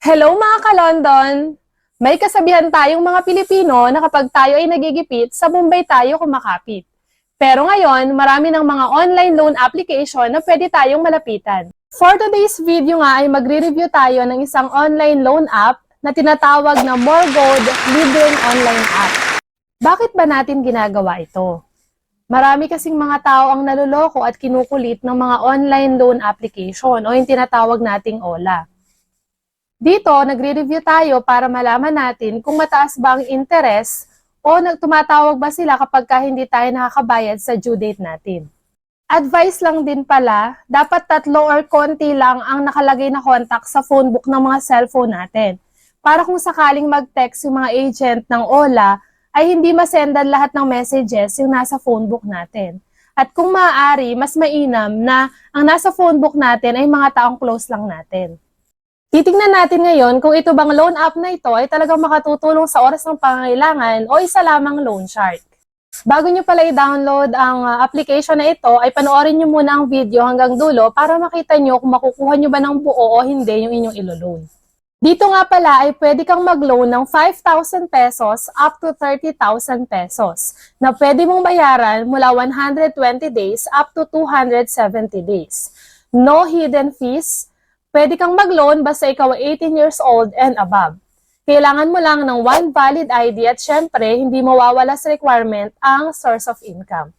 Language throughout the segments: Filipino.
Hello mga ka-London! May kasabihan tayong mga Pilipino na kapag tayo ay nagigipit, sa Bombay tayo kumakapit. Pero ngayon, marami ng mga online loan application na pwede tayong malapitan. For today's video nga ay magre-review tayo ng isang online loan app na tinatawag na More Gold Online App. Bakit ba natin ginagawa ito? Marami kasing mga tao ang naluloko at kinukulit ng mga online loan application o yung tinatawag nating OLA. Dito, nagre-review tayo para malaman natin kung mataas ba ang interest o tumatawag ba sila kapag ka hindi tayo nakakabayad sa due date natin. Advice lang din pala, dapat tatlo or konti lang ang nakalagay na contact sa phone book ng mga cellphone natin. Para kung sakaling mag-text yung mga agent ng OLA, ay hindi masendan lahat ng messages yung nasa phone book natin. At kung maaari, mas mainam na ang nasa phone book natin ay mga taong close lang natin. Titingnan natin ngayon kung ito bang loan app na ito ay talagang makatutulong sa oras ng pangangailangan o isa lamang loan shark. Bago nyo pala i-download ang uh, application na ito, ay panoorin nyo muna ang video hanggang dulo para makita nyo kung makukuha nyo ba ng buo o hindi yung inyong ilo-loan. Dito nga pala ay pwede kang mag-loan ng 5,000 pesos up to 30,000 pesos na pwede mong bayaran mula 120 days up to 270 days. No hidden fees, pwede kang mag-loan basta ikaw ay 18 years old and above. Kailangan mo lang ng one valid ID at syempre, hindi mawawala sa requirement ang source of income.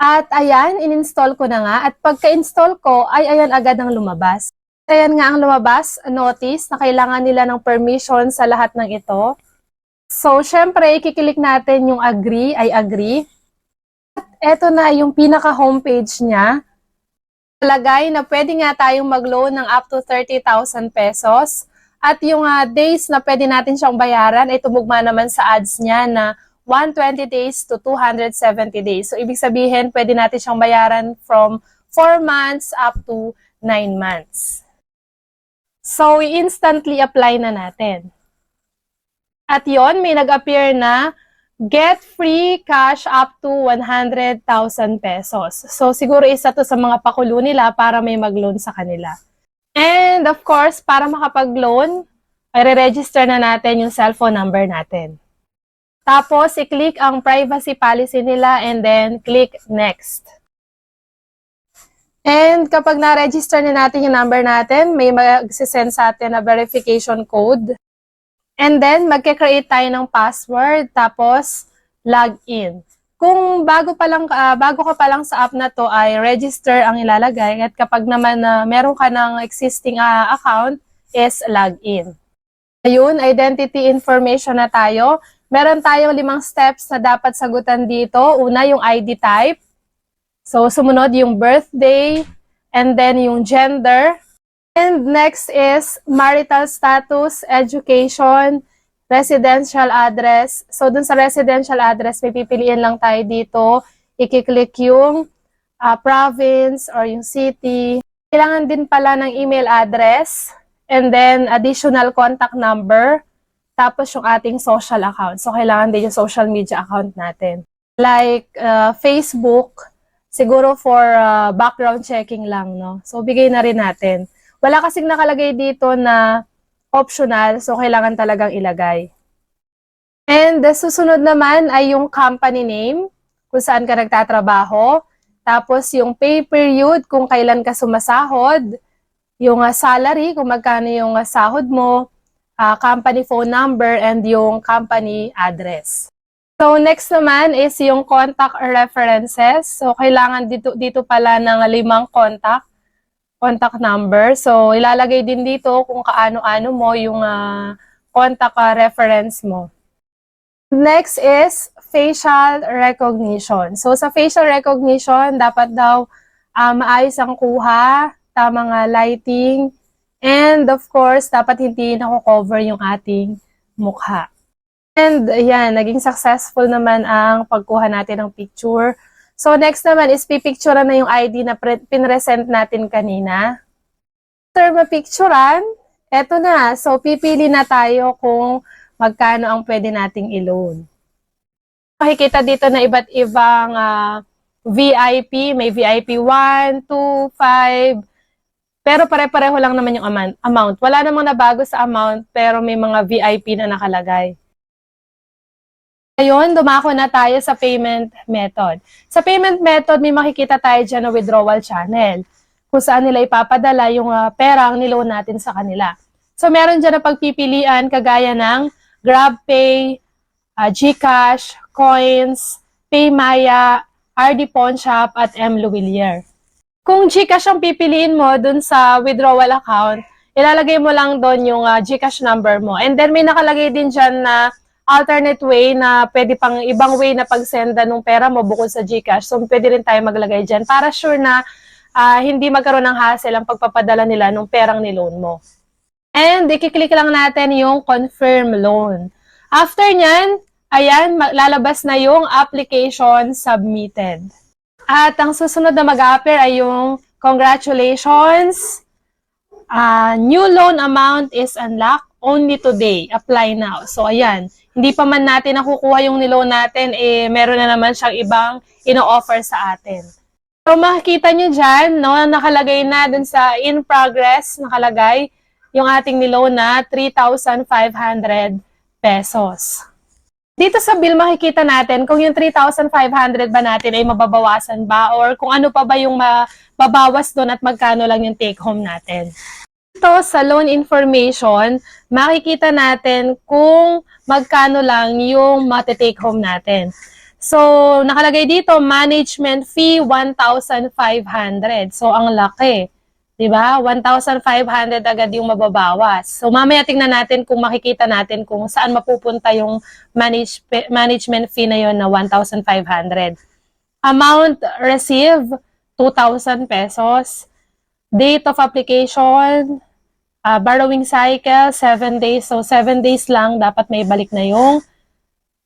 At ayan, in-install ko na nga at pagka-install ko ay ayan agad ang lumabas. Ayan nga ang lumabas, notice na kailangan nila ng permission sa lahat ng ito. So, syempre, ikikilik natin yung agree, ay agree. At eto na yung pinaka-homepage niya Talagay na pwede nga tayong mag-loan ng up to 30,000 pesos. At yung ah, days na pwede natin siyang bayaran ay tumugma naman sa ads niya na 120 days to 270 days. So, ibig sabihin, pwede natin siyang bayaran from 4 months up to 9 months. So, i-instantly apply na natin. At yon may nag-appear na get free cash up to 100,000 pesos. So, siguro isa to sa mga pakulo nila para may mag-loan sa kanila. And of course, para makapag-loan, ay re-register na natin yung cellphone number natin. Tapos, i-click ang privacy policy nila and then click next. And kapag na-register na natin yung number natin, may mag-send sa atin na verification code. And then, magke-create tayo ng password, tapos log in. Kung bago pa lang ah, bago ka pa lang sa app na to ay register ang ilalagay at kapag naman na meron ka ng existing ah, account is log in. Ayun, identity information na tayo. Meron tayong limang steps na dapat sagutan dito. Una, yung ID type. So, sumunod yung birthday and then yung gender. And next is marital status, education, residential address. So, dun sa residential address, may pipiliin lang tayo dito. I-click yung ah, province or yung city. Kailangan din pala ng email address and then additional contact number tapos yung ating social account. So, kailangan din yung social media account natin. Like ah, Facebook, siguro for ah, background checking lang, no? So, bigay na rin natin. Wala kasing nakalagay dito na optional, so kailangan talagang ilagay. And the susunod naman ay yung company name, kung saan ka nagtatrabaho. Tapos yung pay period, kung kailan ka sumasahod. Yung ah, salary, kung magkano yung ah, sahod mo. ah, company phone number, and yung company address. So next naman is yung contact references. So kailangan dito, dito pala ng limang contact contact number. So, ilalagay din dito kung kaano-ano mo yung ah, contact ah, reference mo. Next is facial recognition. So, sa facial recognition, dapat daw ah, maayos ang kuha, tamang ah, lighting, and of course, dapat hindi nako-cover yung ating mukha. And ayan, naging successful naman ang pagkuha natin ng picture. So next naman is pipicturean na yung ID na pinresent natin kanina. After mapicturean, eto na. So pipili na tayo kung magkano ang pwede nating i-loan. Makikita dito na iba't ibang ah, VIP, may VIP 1, 2, 5. Pero pare-pareho lang naman yung amount. Wala namang nabago sa amount, pero may mga VIP na nakalagay. Ngayon, dumako na tayo sa payment method. Sa payment method, may makikita tayo dyan na withdrawal channel kung saan nila ipapadala yung ah, perang niloan natin sa kanila. So, meron dyan na pagpipilian kagaya ng GrabPay, ah, GCash, Coins, PayMaya, RD Pawn Shop, at M. Luwilier. Kung GCash ang pipiliin mo dun sa withdrawal account, ilalagay mo lang doon yung ah, GCash number mo. And then may nakalagay din dyan na alternate way na pwede pang ibang way na pagsenda ng pera mo bukod sa GCash. So pwede rin tayo maglagay dyan para sure na ah, hindi magkaroon ng hassle ang pagpapadala nila ng perang niloan mo. And ikiklik lang natin yung confirm loan. After nyan, ayan, lalabas na yung application submitted. At ang susunod na mag-appear ay yung congratulations, ah, new loan amount is unlocked only today. Apply now. So, ayan. Hindi pa man natin nakukuha yung niloan natin, eh, meron na naman siyang ibang ino-offer sa atin. So, makikita nyo dyan, no, nakalagay na dun sa in progress, nakalagay yung ating niloan na 3,500 pesos. Dito sa bill, makikita natin kung yung 3,500 ba natin ay mababawasan ba or kung ano pa ba yung mababawas doon at magkano lang yung take home natin. Dito sa loan information, makikita natin kung magkano lang yung mati-take home natin. So, nakalagay dito, management fee 1,500. So, ang laki. 'Di ba? 1,500 agad yung mababawas. So, mamaya tingnan natin kung makikita natin kung saan mapupunta yung manage, management fee na yon na 1,500. Amount receive 2,000 pesos. Date of application, uh, borrowing cycle, 7 days. So, 7 days lang dapat may balik na yung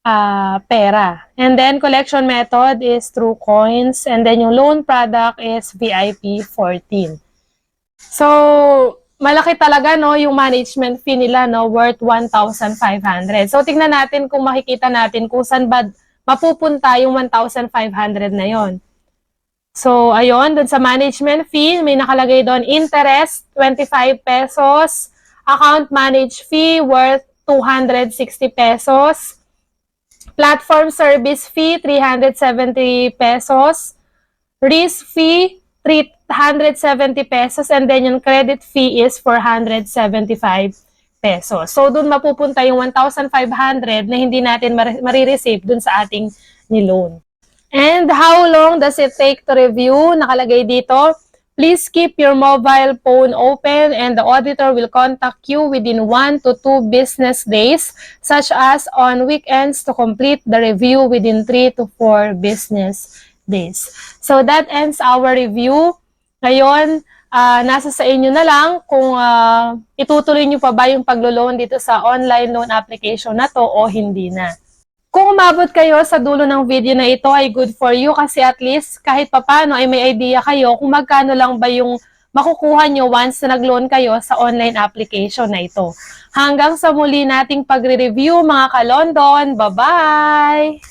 ah, pera. And then, collection method is through coins. And then, yung loan product is VIP 14. So, malaki talaga, no, yung management fee nila, no, worth 1,500. So, tingnan natin kung makikita natin kung saan ba mapupunta yung 1,500 na yon. So, ayun, dun sa management fee, may nakalagay doon interest, 25 pesos, account manage fee worth 260 pesos, platform service fee, 370 pesos, risk fee, 370 pesos, and then yung credit fee is 475 pesos. So, dun mapupunta yung 1,500 na hindi natin mar- marireceive dun sa ating niloan. And how long does it take to review? Nakalagay dito, please keep your mobile phone open and the auditor will contact you within 1 to 2 business days, such as on weekends to complete the review within 3 to 4 business days. So that ends our review. Ngayon, ah, nasa sa inyo na lang kung ah, itutuloy nyo pa ba yung paglo-loan dito sa online loan application na to o hindi na. Kung umabot kayo sa dulo ng video na ito ay good for you kasi at least kahit papano ay may idea kayo kung magkano lang ba yung makukuha nyo once na nag-loan kayo sa online application na ito. Hanggang sa muli nating pagre-review mga ka-London. Bye-bye!